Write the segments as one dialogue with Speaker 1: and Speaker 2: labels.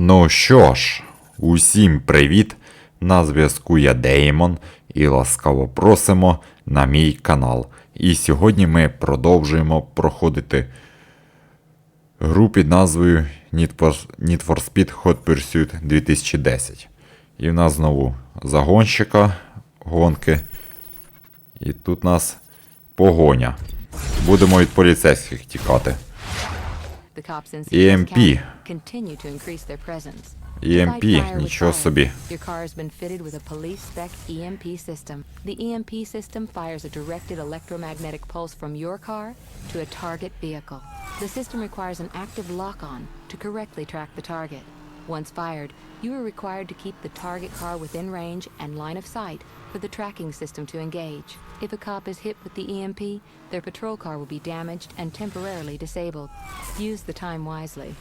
Speaker 1: Ну що ж, усім привіт! На зв'язку я Деймон і ласкаво просимо на мій канал. І сьогодні ми продовжуємо проходити гру під назвою Need for, Need for Speed Hot Pursuit 2010. І в нас знову загонщика гонки. І тут у нас погоня. Будемо від поліцейських тікати.
Speaker 2: The cops in
Speaker 1: EMP.
Speaker 2: County continue to increase their presence.
Speaker 1: EMP,
Speaker 2: Fight fire with
Speaker 1: нічого
Speaker 2: fire.
Speaker 1: собі.
Speaker 2: Your car has been fitted with a police spec EMP system. The EMP system fires a directed electromagnetic pulse from your car to a target vehicle. The system requires an active lock-on to correctly track the target. Once fired, you are required to keep the target car within range and line of sight for the tracking system to engage. If a cop is hit with the EMP, their patrol car will be damaged and temporarily disabled. Use the time wisely.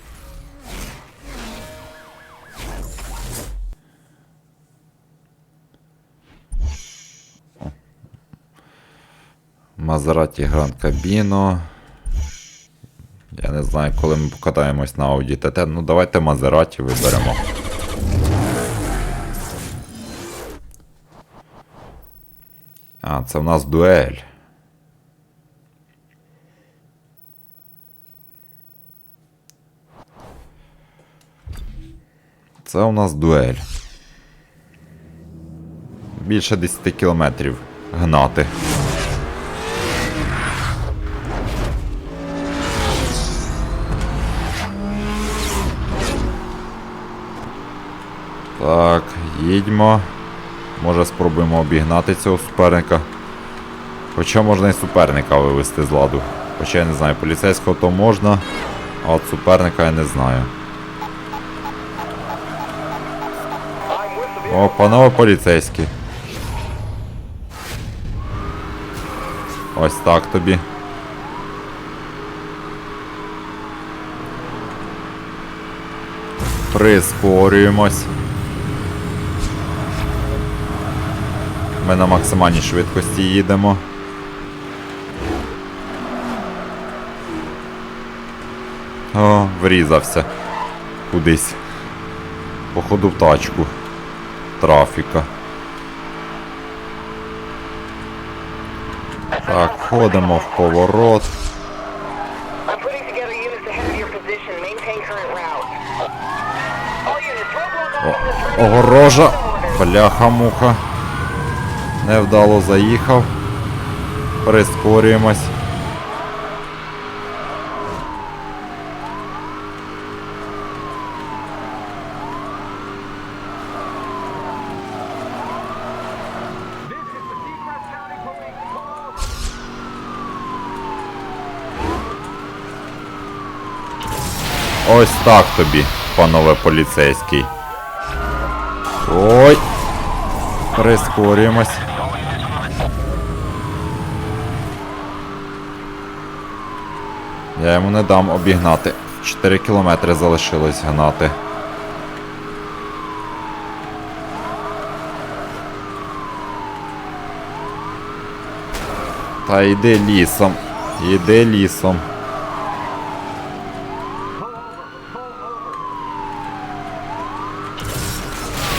Speaker 1: Мазераті Гранд Кабіно. Я не знаю, коли ми покатаємось на Audi TT. Ну давайте Мазераті виберемо. А, це в нас дуель. Це у нас дуель. Більше 10 кілометрів гнати. Їдьмо. Може спробуємо обігнати цього суперника. Хоча можна і суперника вивести з ладу. Хоча я не знаю, поліцейського то можна, а от суперника я не знаю. О, панове поліцейські. Ось так тобі. Прискорюємось. Ми на максимальній швидкості їдемо. О, врізався. Кудись. Походу в тачку. Трафіка. Так, входимо в поворот. Огорожа. Бляха-муха. Невдало заїхав. Прискорюємось. Ось так тобі, панове поліцейський. Ой. Прискорюємось. Я йому не дам обігнати. 4 кілометри залишилось гнати. Та йди лісом. Йди лісом.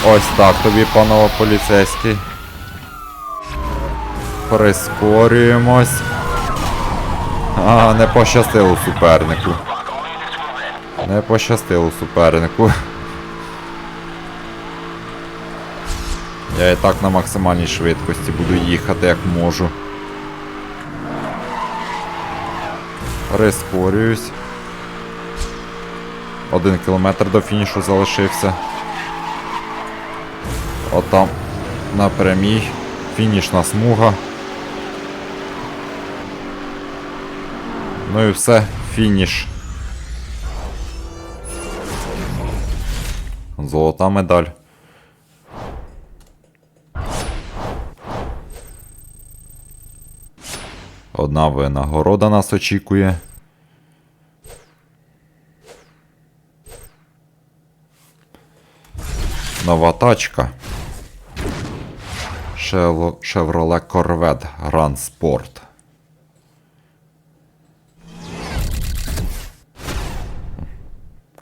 Speaker 1: Ось так тобі, панове поліцейський. Прискорюємось. А, не пощастило супернику. Не пощастило супернику. Я і так на максимальній швидкості буду їхати як можу. Прискорююсь. Один кілометр до фінішу залишився. Отам на прямій фінішна смуга. Ну і все, фініш. Золота медаль. Одна винагорода нас очікує. Нова тачка. Chevrolet Corvette Grand Sport.